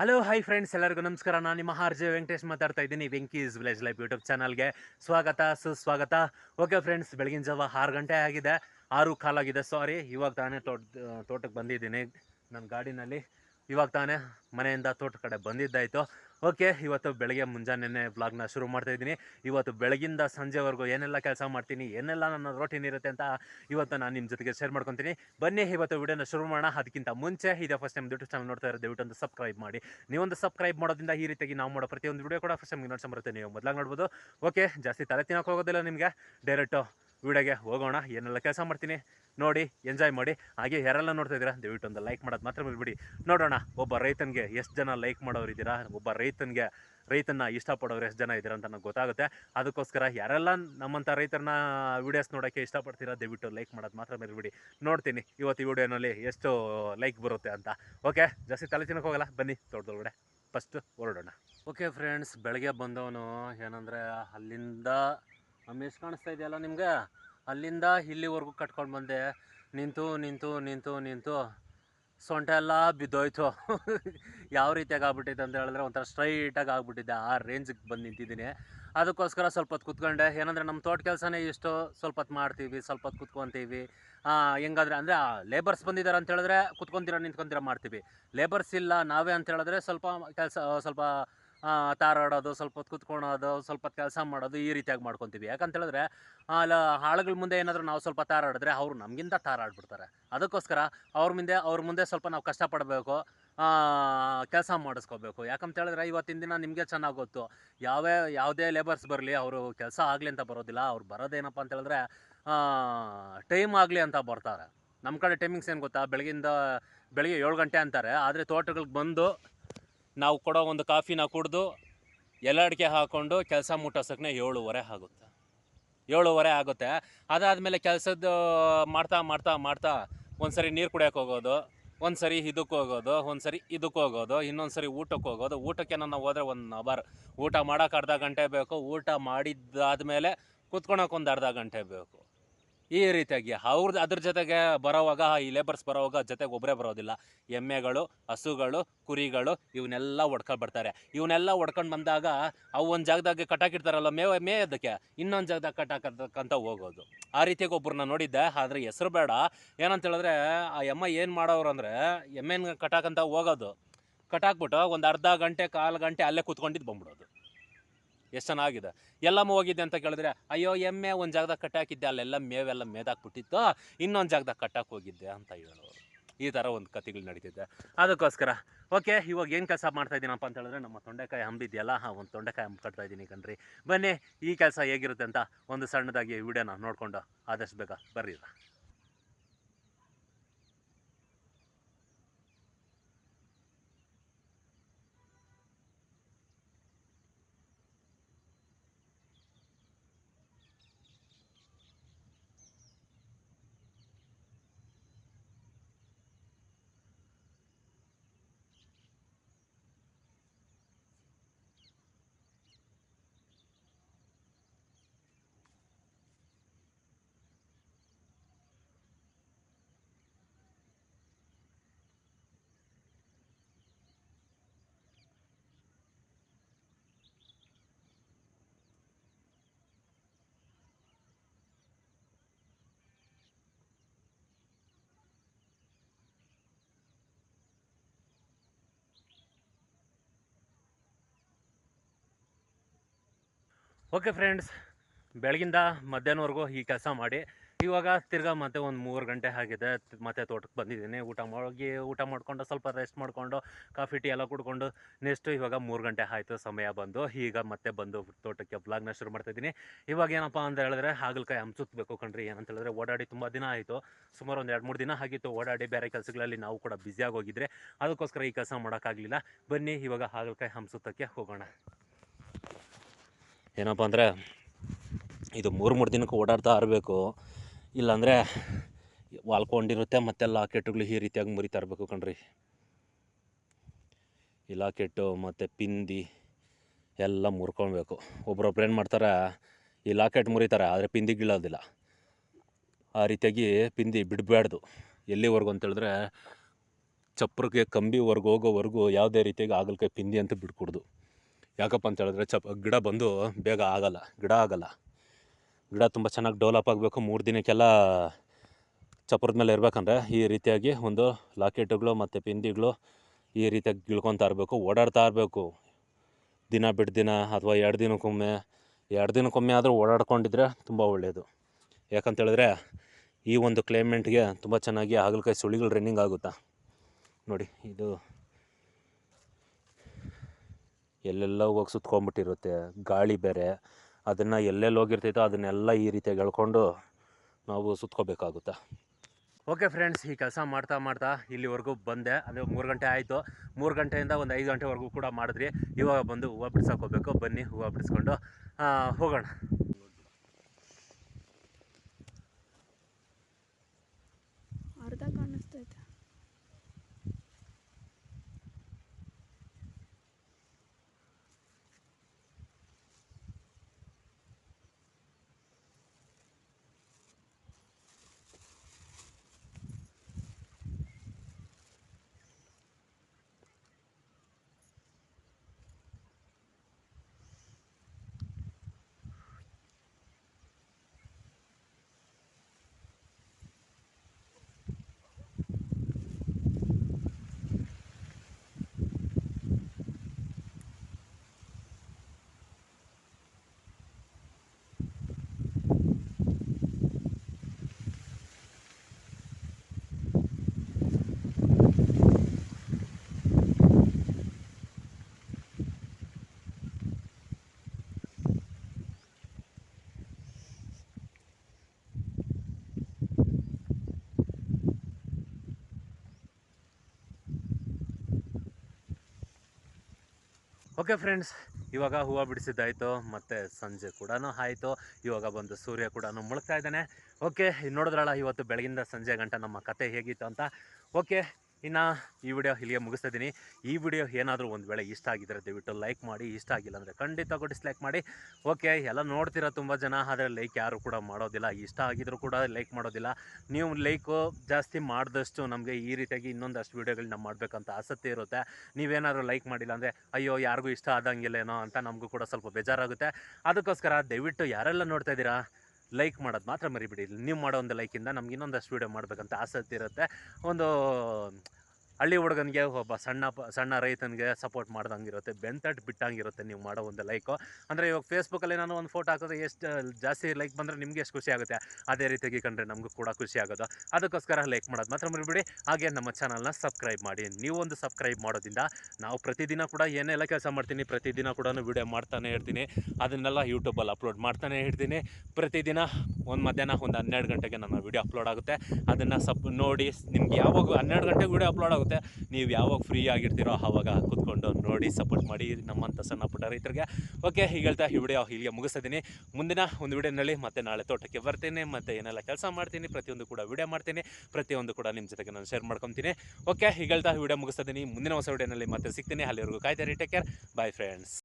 Hello hi friends ಎಲ್ಲರಿಗೂ ನಮಸ್ಕಾರ. ನಾನು ನಿಮ್ಮ ಆರ್ ವೆಂಕಟೇಶ್ ಮಾತಾಡ್ತಾ ಇದ್ದೀನಿ. ವೆಂಕೀಸ್ ವಿಲೇಜ್ ಲೈಫ್ ಯೂಟ್ಯೂಬ್ ಚಾನಲ್ಗೆ ಸ್ವಾಗತ, ಸುಸ್ವಾಗತ. ಓಕೆ ಫ್ರೆಂಡ್ಸ್ ಬೆಳಗಿನ ಜಾವ ಆರು ಗಂಟೆ ಆಗಿದೆ. ಆರು ಕಾಲಾಗಿದೆ. ಸಾರಿ ಇವಾಗ ತಾನೇ ತೋಟ, ತೋಟಕ್ಕೆ ಬಂದಿದ್ದೀನಿ. ನನ್ನ ಗಾಡಿನಲ್ಲಿ ಇವಾಗ ತಾನೇ ಮನೆಯಿಂದ ತೋಟ ಕಡೆ ಬಂದಿದ್ದಾಯಿತು. ಓಕೆ ಇವತ್ತು ಬೆಳಗ್ಗೆ ಮುಂಜಾನೆ ವ್ಲಾಗ್ನ ಶುರು ಮಾಡ್ತಾ ಇದ್ದೀನಿ. ಇವತ್ತು ಬೆಳಗಿಂದ ಸಂಜೆವರೆಗೂ ಏನೆಲ್ಲ ಕೆಲಸ ಮಾಡ್ತೀನಿ, ಏನೆಲ್ಲ ನನ್ನ ರೋಟೀನ್ ಇರುತ್ತೆ ಅಂತ ಇವತ್ತು ನಾನು ನಿಮ್ಮ ಜೊತೆಗೆ ಶೇರ್ ಮಾಡ್ಕೊತೀನಿ. ಬನ್ನಿ, ಇವತ್ತು ವಿಡಿಯೋನ ಶುರು ಮಾಡೋಣ. ಅದಕ್ಕಿಂತ ಮುಂಚೆ, ಇದೇ ಫಸ್ಟ್ ಟೈಮ್ ಯೂಟ್ಯೂಬ್ ಚಾನಲ್ ನೋಡ್ತಾ ಇರೋದು ದಯವಿಟ್ಟು ಒಂದು ಸಬ್ಸ್ಕ್ರೈಬ್ ಮಾಡಿ. ನೀವೊಂದು ಸಬ್ಸ್ಕ್ರೈಬ್ ಮಾಡೋದ್ರಿಂದ ಈ ರೀತಿಯಾಗಿ ನಾವು ಮಾಡೋ ಪ್ರತಿಯೊಂದು ವಿಡಿಯೋ ಕೂಡ ಫಸ್ಟ್ ಟೈಮ್ ನೋಡ್ಸಂಬರುತ್ತೆ ನೀವು ಮೊದಲಾಗಿ ನೋಡ್ಬೋದು. ಓಕೆ ಜಾಸ್ತಿ ತಲೆ ತಿನ್ನೋಕೆ ಹೋಗೋದಿಲ್ಲ ನಿಮಗೆ. ಡೈರೆಕ್ಟು ವಿಡಿಯೋಗೆ ಹೋಗೋಣ, ಏನೆಲ್ಲ ಕೆಲಸ ಮಾಡ್ತೀನಿ ನೋಡಿ ಎಂಜಾಯ್ ಮಾಡಿ. ಹಾಗೆ ಯಾರೆಲ್ಲ ನೋಡ್ತಾ ಇದ್ದೀರಾ, ದಯವಿಟ್ಟು ಒಂದು ಲೈಕ್ ಮಾಡೋದು ಮಾತ್ರ ಬಿಡಿ ನೋಡೋಣ, ಒಬ್ಬ ರೈತನಿಗೆ ಎಷ್ಟು ಜನ ಲೈಕ್ ಮಾಡೋರು ಇದ್ದೀರಾ, ಒಬ್ಬ ರೈತನಿಗೆ ರೈತನ ಇಷ್ಟಪಡೋರು ಎಷ್ಟು ಜನ ಇದ್ದೀರಾ ಅಂತ ನನಗೆ ಗೊತ್ತಾಗುತ್ತೆ. ಅದಕ್ಕೋಸ್ಕರ ಯಾರೆಲ್ಲ ನಮ್ಮಂಥ ರೈತರನ್ನ ವೀಡಿಯೋಸ್ ನೋಡೋಕ್ಕೆ ಇಷ್ಟಪಡ್ತೀರಾ, ದಯವಿಟ್ಟು ಲೈಕ್ ಮಾಡೋದು ಮಾತ್ರ ಬಿಡಿ ನೋಡ್ತೀನಿ, ಇವತ್ತು ಈ ವಿಡಿಯೋನಲ್ಲಿ ಎಷ್ಟು ಲೈಕ್ ಬರುತ್ತೆ ಅಂತ. ಓಕೆ ಜಾಸ್ತಿ ತಲೆ ತಿನ್ನಕ್ಕೆ ಹೋಗಲ್ಲ, ಬನ್ನಿ ತೋಟದೊಳಗಡೆ. ಫಸ್ಟ್ ಹೊರಡೋಣ. ಓಕೆ ಫ್ರೆಂಡ್ಸ್ ಬೆಳಗ್ಗೆ ಬಂದವನು ಏನಂದರೆ ಅಲ್ಲಿಂದ ಅಮೇಶ್ ಕಾಣಿಸ್ತಾ ಇದೆಯಲ್ಲ ನಿಮಗೆ? ಅಲ್ಲಿಂದ ಇಲ್ಲಿವರೆಗೂ ಕಟ್ಕೊಂಡು ಬಂದೆ. ನಿಂತು ನಿಂತು ನಿಂತು ನಿಂತು. ಸೊಂಟ ಎಲ್ಲ ಬಿದ್ದೋಯ್ತು. ಯಾವ ರೀತಿಯಾಗಿ ಆಗ್ಬಿಟ್ಟಿದೆ ಅಂತ ಹೇಳಿದ್ರೆ ಒಂಥರ ಸ್ಟ್ರೈಟಾಗಿ ಆಗ್ಬಿಟ್ಟಿದೆ. ಆ ರೇಂಜಿಗೆ ಬಂದು ನಿಂತಿದ್ದೀನಿ. ಅದಕ್ಕೋಸ್ಕರ ಸ್ವಲ್ಪ ಹೊತ್ತು ಕುತ್ಕೊಂಡೆ. ಏನಂದರೆ ನಮ್ಮ ತೋಟ ಕೆಲಸನೇ ಇಷ್ಟು ಸ್ವಲ್ಪ ಹೊತ್ತು ಮಾಡ್ತೀವಿ, ಸ್ವಲ್ಪ ಹೊತ್ತು ಕುತ್ಕೊತೀವಿ. ಹೆಂಗಾದ್ರೆ ಅಂದರೆ ಲೇಬರ್ಸ್ ಬಂದಿದ್ದಾರೆ ಅಂತ ಹೇಳಿದ್ರೆ ಕುತ್ಕೊಂತೀರ, ನಿಂತ್ಕೊಂತೀರ ಮಾಡ್ತೀವಿ. ಲೇಬರ್ಸ್ ಇಲ್ಲ, ನಾವೇ ಅಂತ ಹೇಳಿದ್ರೆ ಸ್ವಲ್ಪ ಕೆಲಸ, ಸ್ವಲ್ಪ ತಾರಾಡೋದು ಸ್ವಲ್ಪ ಹೊತ್ತು ಕುತ್ಕೊಳೋದು, ಸ್ವಲ್ಪ ಹೊತ್ತು ಕೆಲಸ ಮಾಡೋದು ಈ ರೀತಿಯಾಗಿ ಮಾಡ್ಕೊತೀವಿ. ಯಾಕಂತ ಹೇಳಿದ್ರೆ ಅಲ್ಲ ಹಾಳುಗಳ ಮುಂದೆ ಏನಾದರೂ ನಾವು ಸ್ವಲ್ಪ ತಾರಾಡಿದ್ರೆ ಅವರು ನಮಗಿಂತ ತಾರಾಡ್ಬಿಡ್ತಾರೆ ಅದಕ್ಕೋಸ್ಕರ ಅವ್ರ ಮುಂದೆ ಅವ್ರ ಮುಂದೆ ಸ್ವಲ್ಪ ನಾವು ಕಷ್ಟಪಡಬೇಕು ಕೆಲಸ ಮಾಡಿಸ್ಕೋಬೇಕು. ಯಾಕಂತ ಹೇಳಿದ್ರೆ ಇವತ್ತಿನ ದಿನ ನಿಮಗೆ ಚೆನ್ನಾಗಿ ಗೊತ್ತು. ಯಾವೇ, ಯಾವುದೇ ಲೇಬರ್ಸ್ ಬರಲಿ, ಅವರು ಕೆಲಸ ಆಗಲಿ ಅಂತ ಬರೋದಿಲ್ಲ. ಅವ್ರು ಬರೋದೇನಪ್ಪ ಅಂತ ಹೇಳಿದ್ರೆ ಟೈಮ್ ಆಗಲಿ ಅಂತ ಬರ್ತಾರೆ. ನಮ್ಮ ಕಡೆ ಟೈಮಿಂಗ್ಸ್ ಏನು ಗೊತ್ತಾ? ಬೆಳಗಿಂದ, ಬೆಳಗ್ಗೆ ಏಳು ಗಂಟೆ ಅಂತಾರೆ. ಆದರೆ ತೋಟಗಳಿಗೆ ಬಂದು ನಾವು ಕೊಡೋ ಒಂದು ಕಾಫಿನ ಕುಡಿದು ಎಲೆ ಅಡಿಕೆ ಹಾಕ್ಕೊಂಡು ಕೆಲಸ ಮುಟ್ಟೋಸಕ್ಕೆ ಏಳುವರೆ ಆಗುತ್ತೆ. ಏಳುವರೆ ಆಗುತ್ತೆ. ಅದಾದಮೇಲೆ ಕೆಲಸದ್ದು ಮಾಡ್ತಾ ಮಾಡ್ತಾ ಮಾಡ್ತಾ ಒಂದು ಸರಿ ನೀರು ಕುಡಿಯೋಕೆ ಹೋಗೋದು ಒಂದು ಸರಿ ಇದಕ್ಕೆ ಹೋಗೋದು ಒಂದು ಸರಿ ಇದಕ್ಕೆ ಹೋಗೋದು ಇನ್ನೊಂದು ಸರಿ ಊಟಕ್ಕೆ ಹೋಗೋದು. ಊಟಕ್ಕೆ ನಾನು ಹೋದ್ರೆ ಒಂದು ಅವರ್ ಊಟ ಮಾಡೋಕೆ ಅರ್ಧ ಗಂಟೆ ಬೇಕು. ಊಟ ಮಾಡಿದ್ದಾದಮೇಲೆ ಕುತ್ಕೊಳಕ್ಕೆ ಒಂದು ಅರ್ಧ ಗಂಟೆ ಬೇಕು. ಈ ರೀತಿಯಾಗಿ ಅವ್ರದ್ದು ಅದ್ರ ಜೊತೆಗೆ ಬರೋವಾಗ, ಈ ಲೇಬರ್ಸ್ ಬರೋವಾಗ ಜೊತೆಗೆ ಒಬ್ಬರೇ ಬರೋದಿಲ್ಲ. ಎಮ್ಮೆಗಳು, ಹಸುಗಳು, ಕುರಿಗಳು ಇವನ್ನೆಲ್ಲ ಒಡ್ಕೊಂಡು ಬರ್ತಾರೆ. ಇವನ್ನೆಲ್ಲ ಒಡ್ಕೊಂಡು ಬಂದಾಗ ಅವು ಒಂದು ಜಾಗದಾಗ ಕಟ್ಟಾಕಿರ್ತಾರಲ್ಲ ಮೇ ಮೇಯೋದಕ್ಕೆ ಇನ್ನೊಂದು ಜಾಗದಾಗ ಕಟ್ಟಾಕಂತ ಹೋಗೋದು. ಆ ರೀತಿಯಾಗಿ ಒಬ್ಬರನ್ನ ನೋಡಿದ್ದೆ, ಆದರೆ ಹೆಸರು ಬೇಡ. ಏನಂತ ಹೇಳಿದ್ರೆ, ಆ ಎಮ್ಮ ಏನು ಮಾಡೋರು ಅಂದರೆ, ಎಮ್ಮೆನ ಕಟ್ಟಾಕಂತ ಹೋಗೋದು. ಕಟ್ಟಾಕ್ಬಿಟ್ಟು ಒಂದು ಅರ್ಧ ಗಂಟೆ, ಕಾಲು ಗಂಟೆ ಅಲ್ಲೇ ಕೂತ್ಕೊಂಡಿದ್ದು ಬಂದ್ಬಿಡೋದು. ಎಷ್ಟು ಚೆನ್ನಾಗಿದೆ. ಎಲ್ಲಮ್ಮ ಹೋಗಿದ್ದೆ ಅಂತ ಕೇಳಿದ್ರೆ, ಅಯ್ಯೋ, ಎಮ್ಮೆ ಒಂದು ಜಾಗದಾಗ ಕಟ್ಟಾಕಿದ್ದೆ, ಅಲ್ಲೆಲ್ಲ ಮೇವೆಲ್ಲ ಮೇದಾಕ್ಬಿಟ್ಟಿತ್ತು, ಇನ್ನೊಂದು ಜಾಗದಾಗ ಕಟ್ಟಕ್ಕೆ ಹೋಗಿದ್ದೆ ಅಂತ ಹೇಳೋರು. ಈ ಥರ ಒಂದು ಕತೆಗಳು ನಡೀತಿದೆ. ಅದಕ್ಕೋಸ್ಕರ, ಓಕೆ, ಇವಾಗ ಏನು ಕೆಲಸ ಮಾಡ್ತಾ ಇದ್ದೀನಪ್ಪ ಅಂತ ಹೇಳಿದ್ರೆ, ನಮ್ಮ ತೊಂಡೆಕಾಯಿ ಹಂಬಿದೆಯಲ್ಲ ಹಾಂ, ಒಂದು ತೊಂಡೆಕಾಯಿ ಹಂಬ್ ಕಟ್ತಾ ಇದ್ದೀನಿ ಕಣ್ರಿ. ಬನ್ನಿ, ಈ ಕೆಲಸ ಹೇಗಿರುತ್ತೆ ಅಂತ ಒಂದು ಸಣ್ಣದಾಗಿ ವಿಡಿಯೋನ ನೋಡಿಕೊಂಡು ಆದಷ್ಟು ಬೇಗ ಬರ್ರಿ ಓಕೆ ಫ್ರೆಂಡ್ಸ್ ಬೆಳಗಿಂದ ಮಧ್ಯಾಹ್ನವರೆಗೂ ಈ ಕೆಲಸ ಮಾಡಿ. ಇವಾಗ ತಿರ್ಗಾ ಮತ್ತೆ ಒಂದು ಮೂರು ಗಂಟೆ ಆಗಿದೆ. ಮತ್ತೆ ತೋಟಕ್ಕೆ ಬಂದಿದ್ದೀನಿ. ಊಟ ಮಾಡಿ, ಊಟ ಮಾಡಿಕೊಂಡು ಸ್ವಲ್ಪ ರೆಸ್ಟ್ ಮಾಡಿಕೊಂಡು ಕಾಫಿ ಟೀ ಎಲ್ಲ ಕುಡ್ಕೊಂಡು ನೆಕ್ಸ್ಟು ಇವಾಗ ಮೂರು ಗಂಟೆ ಆಯಿತು. ಸಮಯ ಬಂದು. ಈಗ ಮತ್ತೆ ಬಂದು ತೋಟಕ್ಕೆ ಬ್ಲಾಗ್ನ ಶುರು ಮಾಡ್ತಾಯಿದ್ದೀನಿ ಇವಾಗ ಏನಪ್ಪ ಅಂತ ಹೇಳಿದ್ರೆ ಹಾಗಲಕಾಯಿ ಹಂಸುತ್ತಬೇಕು ಕಣ್ರಿ. ಏನಂತ ಹೇಳಿದ್ರೆ ಓಡಾಡಿ ತುಂಬ ದಿನ ಆಯಿತು. ಸುಮಾರು ಒಂದು ಎರಡು ಮೂರು ದಿನ ಆಗಿತ್ತು ಓಡಾಡಿ ಬೇರೆ ಕೆಲಸಗಳಲ್ಲಿ ನಾವು ಕೂಡ ಬ್ಯುಸಿಯಾಗಿ ಹೋಗಿದ್ರೆ. ಅದಕ್ಕೋಸ್ಕರ ಈ ಕೆಲಸ ಮಾಡೋಕ್ಕಾಗಲಿಲ್ಲ ಬನ್ನಿ ಇವಾಗ ಹಾಗಲಕಾಯಿ ಹಂಸುತ್ತಕ್ಕೆ ಹೋಗೋಣ. ಏನಪ್ಪ ಅಂದರೆ ಇದು ಮೂರು ಮೂರು ದಿನಕ್ಕೆ ಓಡಾಡ್ತಾ ಇರಬೇಕು. ಇಲ್ಲಾಂದರೆ ವಾಲ್ಕೊಂಡಿರುತ್ತೆ ಮತ್ತೆ ಲಾಕೆಟ್ಗಳು ಈ ರೀತಿಯಾಗಿ ಮುರಿತಾ ಇರಬೇಕು ಕಣ್ರಿ. ಈ ಲಾಕೆಟ್ಟು ಮತ್ತು ಪಿಂದಿ ಎಲ್ಲ ಮುರ್ಕೊಳ್ಬೇಕು. ಒಬ್ರೊಬ್ರು ಏನು ಮಾಡ್ತಾರೆ ಈ ಲಾಕೆಟ್ ಮುರಿತಾರೆ, ಆದರೆ ಪಿಂದಿ ಗೀಳೋದಿಲ್ಲ. ಆ ರೀತಿಯಾಗಿ ಪಿಂದಿ ಬಿಡಬಾರ್ದು ಎಲ್ಲಿವರೆಗೂ ಅಂತೇಳಿದ್ರೆ ಚಪ್ರಕ್ಕೆ ಕಂಬಿವರೆಗೂ ಹೋಗೋವರೆಗೂ ಯಾವುದೇ ರೀತಿಯಾಗಿ ಆಗಲಕಾಯಿ ಪಿಂದಿ ಅಂತ ಬಿಡ್ಕೊಡ್ದು. ಯಾಕಪ್ಪ ಅಂತ ಹೇಳಿದ್ರೆ ಚಪ್, ಗಿಡ ಬಂದು ಬೇಗ ಆಗಲ್ಲ, ಗಿಡ ಆಗಲ್ಲ. ಗಿಡ ತುಂಬ ಚೆನ್ನಾಗಿ ಡೆವಲಪ್ ಆಗಬೇಕು. ಮೂರು ದಿನಕ್ಕೆಲ್ಲ ಚಪ್ರದ ಮೇಲೆ ಇರಬೇಕಂದ್ರೆ ಈ ರೀತಿಯಾಗಿ ಒಂದು ಲಾಕೆಟ್ಗಳು ಮತ್ತು ಪಿಂದಿಗಳು ಈ ರೀತಿಯಾಗಿ ಗಿಳ್ಕೊತಾ ಇರಬೇಕು, ಓಡಾಡ್ತಾ ಇರಬೇಕು. ದಿನ ಬಿಟ್ಟು ದಿನ ಅಥವಾ ಎರಡು ದಿನಕ್ಕೊಮ್ಮೆ ಎರಡು ದಿನಕ್ಕೊಮ್ಮೆ ಆದರೂ ಓಡಾಡ್ಕೊಂಡಿದ್ರೆ ತುಂಬ ಒಳ್ಳೆಯದು ಯಾಕಂತೇಳಿದ್ರೆ ಈ ಒಂದು ಕ್ಲೈಮೇಟ್ಗೆ ತುಂಬ ಚೆನ್ನಾಗಿ ಹಾಗಲಕಾಯಿ ಸುಳಿಗಳು ರನ್ನಿಂಗ್ ಆಗುತ್ತಾ? ನೋಡಿ, ಇದು ಎಲ್ಲೆಲ್ಲ ಹೋಗಿ ಸುತ್ಕೊಂಡ್ಬಿಟ್ಟಿರುತ್ತೆ ಗಾಳಿ ಬೇರೆ. ಅದನ್ನು ಎಲ್ಲೆಲ್ಲಿ ಹೋಗಿರ್ತೈತೋ ಅದನ್ನೆಲ್ಲ ಈ ರೀತಿಯಾಗಿ ಹೇಳ್ಕೊಂಡು ನಾವು ಸುತ್ಕೋಬೇಕಾಗುತ್ತೆ. ಓಕೆ ಫ್ರೆಂಡ್ಸ್, ಈ ಕೆಲಸ ಮಾಡ್ತಾ ಮಾಡ್ತಾ ಇಲ್ಲಿವರೆಗೂ ಬಂದೆ. ಅಂದರೆ ಮೂರು ಗಂಟೆ ಆಯಿತು. ಮೂರು ಗಂಟೆಯಿಂದ ಒಂದು ಐದು ಗಂಟೆವರೆಗೂ ಕೂಡ ಮಾಡಿದ್ರಿ. ಇವಾಗ ಬಂದು ಹೂವು ಬಿಡ್ಸಕ್ಕೆ ಹೋಗ್ಬೇಕು. ಬನ್ನಿ, ಹೂವು ಬಿಡಿಸ್ಕೊಂಡು ಹೋಗೋಣ ಅರ್ಧ ಕಾಣಿಸ್ತೈತೆ ಓಕೆ ಫ್ರೆಂಡ್ಸ್ ಇವಾಗ ಹೂವು ಬಿಡಿಸಿದ್ದಾಯಿತು, ಮತ್ತು ಸಂಜೆ ಕೂಡ ಆಯಿತು. ಇವಾಗ ಬಂದು ಸೂರ್ಯ ಕೂಡ ಮುಳುಗ್ತಾ ಇದ್ದಾನೆ. ಓಕೆ ನೋಡಿದ್ರಲ್ಲ, ಇವತ್ತು ಬೆಳಗಿಂದ ಸಂಜೆ ಗಂಟ ನಮ್ಮ ಕತೆ ಹೇಗಿತ್ತು ಅಂತ. ಓಕೆ ಇನ್ನು ಈ ವಿಡಿಯೋ ಇಲ್ಲಿಗೆ ಮುಗಿಸ್ತಾ ಇದ್ದೀನಿ. ಈ ವಿಡಿಯೋ ಏನಾದರೂ ಒಂದು ವೇಳೆ ಇಷ್ಟ ಆಗಿದ್ದರೆ ದಯವಿಟ್ಟು ಲೈಕ್ ಮಾಡಿ, ಇಷ್ಟ ಆಗಿಲ್ಲ ಅಂದರೆ ಖಂಡಿತ ಡಿಸ್ಲೈಕ್ ಮಾಡಿ. ಓಕೆ ಎಲ್ಲ ನೋಡ್ತೀರಾ ತುಂಬ ಜನ, ಆದರೆ ಲೈಕ್ ಯಾರೂ ಕೂಡ ಮಾಡೋದಿಲ್ಲ. ಇಷ್ಟ ಆಗಿದ್ರು ಕೂಡ ಲೈಕ್ ಮಾಡೋದಿಲ್ಲ. ನೀವು ಲೈಕು ಜಾಸ್ತಿ ಮಾಡಿದಷ್ಟು ನಮಗೆ ಈ ರೀತಿಯಾಗಿ ಇನ್ನೊಂದಷ್ಟು ವೀಡಿಯೋಗಳನ್ನ ಮಾಡಬೇಕಂತ ಆಸಕ್ತಿ ಇರುತ್ತೆ. ನೀವೇನಾದರೂ ಲೈಕ್ ಮಾಡಿಲ್ಲ ಅಂದರೆ, ಅಯ್ಯೋ, ಯಾರಿಗೂ ಇಷ್ಟ ಆದಂಗಿಲ್ಲೇನೋ ಅಂತ ನಮಗೂ ಕೂಡ ಸ್ವಲ್ಪ ಬೇಜಾರಾಗುತ್ತೆ. ಅದಕ್ಕೋಸ್ಕರ ದಯವಿಟ್ಟು ಯಾರೆಲ್ಲ ನೋಡ್ತಾ ಇದ್ದೀರಾ ಲೈಕ್ ಮಾಡೋದು ಮಾತ್ರ ಮರಿಬಿಡಿ. ನೀವು ಮಾಡೋ ಒಂದು ಲೈಕಿಂದ ನಮ್ಗೆ ಇನ್ನೊಂದಷ್ಟು ವೀಡಿಯೋ ಮಾಡಬೇಕಂತ ಆಸಕ್ತಿ ಇರುತ್ತೆ. ಒಂದು ಹಳ್ಳಿ ಹುಡುಗನಿಗೆ ಒಬ್ಬ ಸಣ್ಣ ಸಣ್ಣ ರೈತನಿಗೆ ಸಪೋರ್ಟ್ ಮಾಡ್ದಂಗಿರುತ್ತೆ ಬೆಂತಟ್ಟು ಬಿಟ್ಟಂಗಿರುತ್ತೆ ನೀವು ಮಾಡೋ ಒಂದು ಲೈಕು ಅಂದರೆ ಇವಾಗ ಫೇಸ್ಬುಕ್ಕಲ್ಲಿ ನಾನು ಒಂದು ಫೋಟೋ ಹಾಕಿದ್ರೆ ಎಷ್ಟು, ಜಾಸ್ತಿ ಲೈಕ್ ಬಂದರೆ ನಿಮಗೆ ಎಷ್ಟು ಖುಷಿ ಆಗುತ್ತೆ? ಅದೇ ರೀತಿಯಾಗಿ ಕಂಡ್ರೆ ನಮಗೂ ಕೂಡ ಖುಷಿ ಆಗೋದು. ಅದಕ್ಕೋಸ್ಕರ ಲೈಕ್ ಮಾಡೋದು ಮಾತ್ರ ಮರಿಬಿಡಿ. ಹಾಗೆ ನಮ್ಮ ಚಾನಲ್ನ ಸಬ್ಸ್ಕ್ರೈಬ್ ಮಾಡಿ. ನೀವು ಒಂದು ಸಬ್ಸ್ಕ್ರೈಬ್ ಮಾಡೋದ್ರಿಂದ ನಾವು ಪ್ರತಿದಿನ ಕೂಡ ಏನೆಲ್ಲ ಕೆಲಸ ಮಾಡ್ತೀನಿ, ಪ್ರತಿದಿನ ಕೂಡ ವೀಡಿಯೋ ಮಾಡ್ತಾನೆ ಇರ್ತೀನಿ. ಅದನ್ನೆಲ್ಲ ಯೂಟ್ಯೂಬಲ್ಲಿ ಅಪ್ಲೋಡ್ ಮಾಡ್ತಾನೆ ಇರ್ತೀನಿ. ಪ್ರತಿದಿನ ಒಂದು ಮಧ್ಯಾಹ್ನ ಒಂದು ಹನ್ನೆರಡು ಗಂಟೆಗೆ ನನ್ನ ವಿಡಿಯೋ ಅಪ್ಲೋಡ್ ಆಗುತ್ತೆ. ಅದನ್ನು ಸಬ್ ನೋಡಿ, ನಿಮ್ಗೆ ಯಾವಾಗ ಹನ್ನೆರಡು ಗಂಟೆಗೆ ವೀಡಿಯೋ ಅಪ್ಲೋಡ್ ಆಗುತ್ತೆ. ನೀವು ಯಾವಾಗ ಫ್ರೀ ಆಗಿರ್ತೀರೋ ಆವಾಗ ಕೂತ್ಕೊಂಡು ನೋಡಿ ಸಪೋರ್ಟ್ ಮಾಡಿ ನಮ್ಮಂಥ ಸಣ್ಣ ಪುಟ್ಟ ರೈತರಿಗೆ. ಓಕೆ ಈಗ ಹೇಳ್ತಾ ಈ ವಿಡಿಯೋ ಇಲ್ಲಿಗೆ ಮುಗಿಸ್ತಿದ್ದೀನಿ ಮುಂದಿನ ಒಂದು ವಿಡಿಯೋನಲ್ಲಿ ಮತ್ತೆ ನಾಳೆ ತೋಟಕ್ಕೆ ಬರ್ತೀನಿ. ಮತ್ತು ಏನೆಲ್ಲ ಕೆಲಸ ಮಾಡ್ತೀನಿ, ಪ್ರತಿಯೊಂದು ಕೂಡ ವಿಡಿಯೋ ಮಾಡ್ತೀನಿ. ಪ್ರತಿಯೊಂದು ಕೂಡ ನಿಮ್ಮ ಜೊತೆಗೆ ನಾನು ಶೇರ್ ಮಾಡ್ಕೊತೀನಿ. ಓಕೆ ಈಗ ಹೇಳ್ತಾ ವಿಡಿಯೋ ಮುಗಿಸ್ತಿದ್ದೀನಿ ಮುಂದಿನ ಹೊಸ ವಿಡಿಯೋನಲ್ಲಿ ಮತ್ತೆ ಸಿಗ್ತೀನಿ. ಅಲ್ಲಿವರೆಗೂ ಕಾಯ್ತಾರೆ ಟೇಕ್ ಕೇರ್ ಬಾಯ್ ಫ್ರೆಂಡ್ಸ್